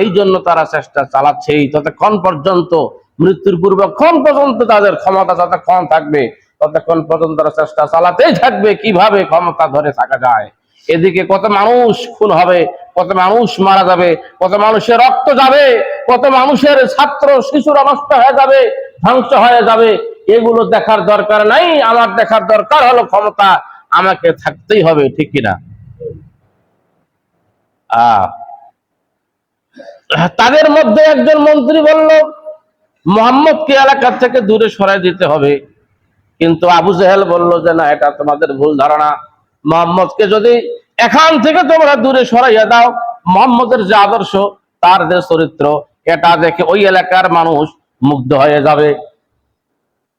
এই জন্য তারা চেষ্টা চালাচ্ছেই। ততক্ষণ পর্যন্ত মৃত্যুর পূর্বক্ষণ পর্যন্ত তাদের ক্ষমতা যতক্ষণ থাকবে, ততক্ষণ পর্যন্ত তারা চেষ্টা চালাতেই থাকবে কীভাবে ক্ষমতা ধরে থাকা যায়। এদিকে কত মানুষ খুন হবে, কত মানুষ মারা যাবে, কত মানুষের রক্ত যাবে, কত মানুষের ছাত্র শিশুরা নষ্ট হয়ে যাবে, ধ্বংস হয়ে যাবে, এগুলো দেখার দরকার নাই। আমার দেখার দরকার হলো ক্ষমতা, আমাকে থাকতেই হবে, ঠিক কিনা? আহ তাদের মধ্যে একজন মন্ত্রী বলল, মোহাম্মদকে এলাকা থেকে দূরে সরাই দিতে হবে। কিন্তু আবু জেহেল বলল যে, না, এটা তোমাদের ভুল ধারণা। মোহাম্মদকে যদি এখান থেকে তোমরা দূরে সরাইয়া দাও, মোহাম্মদের যে আদর্শ, তার যে চরিত্র, এটা দেখে ওই এলাকার মানুষ মুগ্ধ হয়ে যাবে।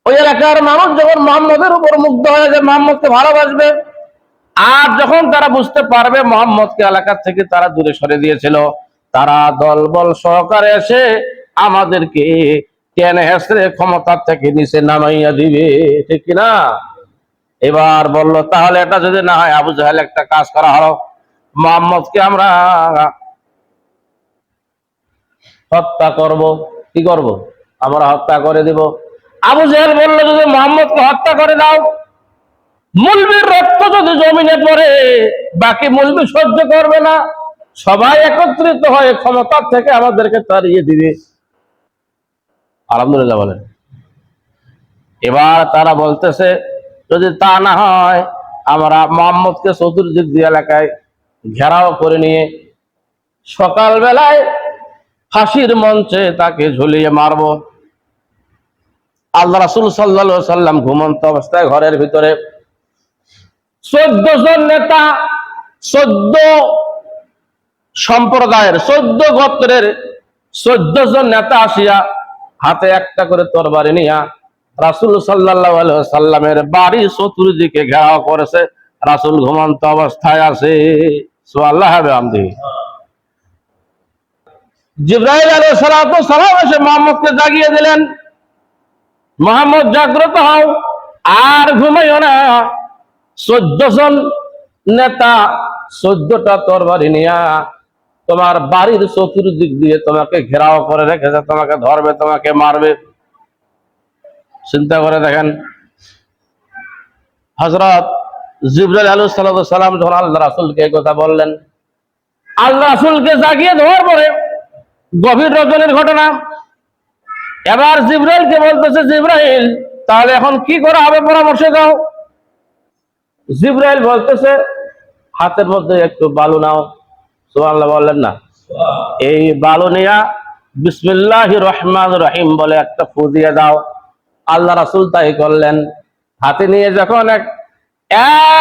ওই এলাকার মানুষ যখন মোহাম্মদের উপর মুগ্ধ হয়ে যায় মোহাম্মদকে ভালোবাসবে, আর যখন তারা বুঝতে পারবে মোহাম্মদকে এলাকার থেকে তারা দূরে সরে দিয়েছিল তারা দলবল সহকারে এসে আমাদেরকে টেনে হেসড়ে ক্ষমতার থেকে নিচে নামাইয়া দিবে, ঠিক কিনা এবার বলল, তাহলে এটা যদি না হয়, আবু জাহেল একটা কাজ করা হলো। মোহাম্মদকে আমরা হত্যা করব, কি করব? আমরা হত্যা করে দিব। আবু জাহেল বলল, যদি মোহাম্মদকে হত্যা করে দাও, মুলবির রক্ত যদি জমিনে পড়ে, বাকি মুলবি সহ্য করবে না। সবাই একত্রিত হয়ে ক্ষমতার থেকে আমাদেরকে তাড়িয়ে দিবে। আলহামদুলিল্লাহ বলেন। এবার তারা বলতেছে, যদি তা না হয়, আমরা মোহাম্মদকে চতুর্দিক দিয়ে এলাকায় ঘেরাও করে নিয়ে সকালবেলায় ফাঁসির মঞ্চে তাকে ঝুলিয়ে মারব। আল্লাহ রাসুল সাল্লা সাল্লাম ঘুমন্ত অবস্থায় ঘরের ভিতরে চোদ্দ জন নেতা, চোদ্দ সম্প্রদায়ের চোদ্দ গোত্রের চোদ্দ জন নেতা আসিয়া হাতে একটা করে তরবারি নিয়া রাসুল সাল্লামের বাড়ি চতুর্দিকে ঘেরাও করেছে। রাসুল ঘুমন্ত অবস্থায় আছে। জিব্রাহিল আলহ সালাম এসে মোহাম্মদকে জাগিয়ে দিলেন। মোহাম্মদ জাগ্রত হও, আর ঘুমাইও না। চোদ্দ জন নেতা চোদ্দটা তরবারি নিয়া তোমার বাড়ির চতুর্দিক দিয়ে তোমাকে ঘেরাও করে রেখেছে, তোমাকে ধরবে, তোমাকে মারবে। চিন্তা করে দেখেন হজরত আলু সালাম যখন আল্লাহ রাসুলকে কথা বললেন আল্লাহ রাসুলকে জাগিয়ে দেওয়ার পরে গভীর রজনের ঘটনা। এবার জিব্রাইলকে বলতেছে, জিব্রাইল, তাহলে এখন কি করা হবে? পরামর্শ দাও। জিব্রাইল বলতেছে, হাতের মধ্যে একটু বালু নাও। বললেন না। এই বালু নিয়া বিসমিল্লাহ রহমান রহিম বলে একটা ফু দিয়ে দাও। আল্লাহ রাসুল তাই করলেন। হাতে নিয়ে যখন এক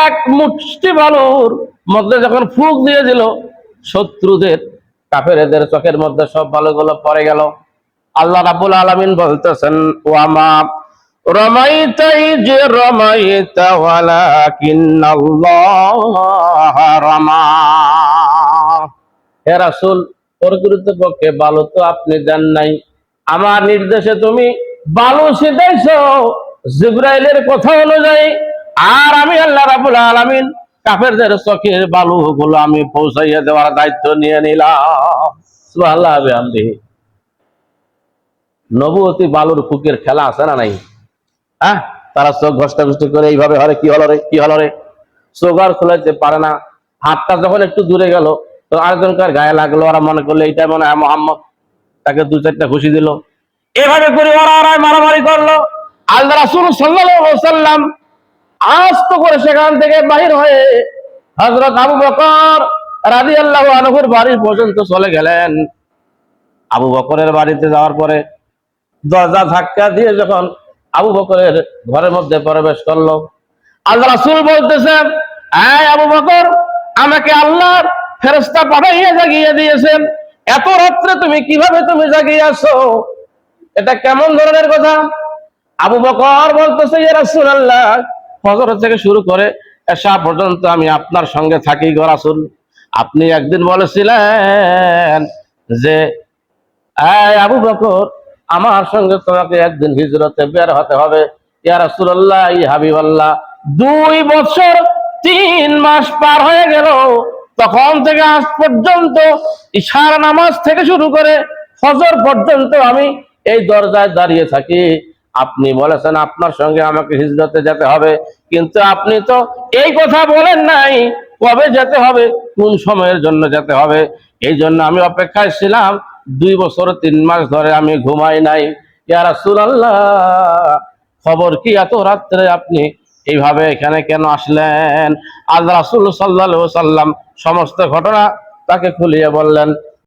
এক মুষ্টি বালুর মধ্যে যখন ফুক দিয়ে দিল, শত্রুদের, কাফেরেদের চোখের মধ্যে সব বালুগুলো পড়ে গেল। আল্লাহ রাবুল আলমিন বলতেছেন, ওয়ামা রমাইতাই যে রমাইতা, ওয়ালাকিন্নাল্লাহ রমা। হে রাসূল প্রকৃতপক্ষে বালু তো আপনি দেন নাই। আমার নির্দেশে তুমি বালু সিধাইছো জিব্রাইলের কথা অনুযায়ী, আর আমি আল্লাহ রাবুল আলামিন কাফেরদের চোখের বালু গুলো আমি পৌঁছাইয়া দেওয়ার দায়িত্ব নিয়ে নিলাম। বিহামদিহি। বালুর ফুকের খেলা আছে না নাই? হ্যাঁ তারা চোখ ঘষ্টা ঘষ্টি করে এইভাবে হরে, কি হলো রে, কি হলো রে? চোখ আর খোলাইতে পারে না। হাতটা যখন একটু দূরে গেল তো আরেকজনকার গায়ে লাগল, ওরা মনে করল এইটা মনে হয় মোহাম্মদ তাকে দু চারটা খুশি দিল। এভাবে করে ওরা ওরা মারামারি করল। আল্লাহ রাসুল সাল্লাম আস্ত করে সেখান থেকে বাহির হয়ে হজরত আবু বকর রাজি আল্লাহ আনহুর পর্যন্ত চলে গেলেন। আবু বকরের বাড়িতে যাওয়ার পরে দরজা ধাক্কা দিয়ে যখন আবু বকরের ঘরের মধ্যে প্রবেশ করল, আল্লাহ রাসুল বলতেছেন আবু বকর, আমাকে আল্লাহর ফেরস্তা পাঠাইয়া জাগিয়ে দিয়েছেন, এত রাত্রে তুমি কীভাবে তুমি জাগিয়ে আসো এটা কেমন ধরনের কথা? আবু বকর বলতেছে ফজর থেকে শুরু করে এসা পর্যন্ত আমি আপনার সঙ্গে থাকি গো রাসূল। আপনি একদিন বলেছিলেন যে আবু বকর, আমার সঙ্গে তোমাকে একদিন হিজরতে বের হতে হবে। ইয়া ই হাবিবাল্লাহ, দুই বছর তিন মাস পার হয়ে গেল। তখন থেকে আজ পর্যন্ত ইশারা নামাজ থেকে শুরু করে ফজর পর্যন্ত আমি এই দরজায় দাঁড়িয়ে থাকি। আপনি বলেছেন, আপনার সঙ্গে আমাকে হিজরতে যেতে হবে। কিন্তু আপনি তো এই কথা বলেন নাই, কবে যেতে হবে, কোন সময়ের জন্য যেতে হবে? এই জন্য আমি অপেক্ষায় ছিলাম। দুই বছর, তিন মাস ধরে আমি ঘুমাই নাই। ইয়া রাসূলুল্লাহ, খবর কি এত রাত্রে আপনি এইভাবে এখানে কেন আসলেন? আজ রাসুল সাল্লা সাল্লাম সমস্ত ঘটনা তাকে খুলিয়ে বললেন।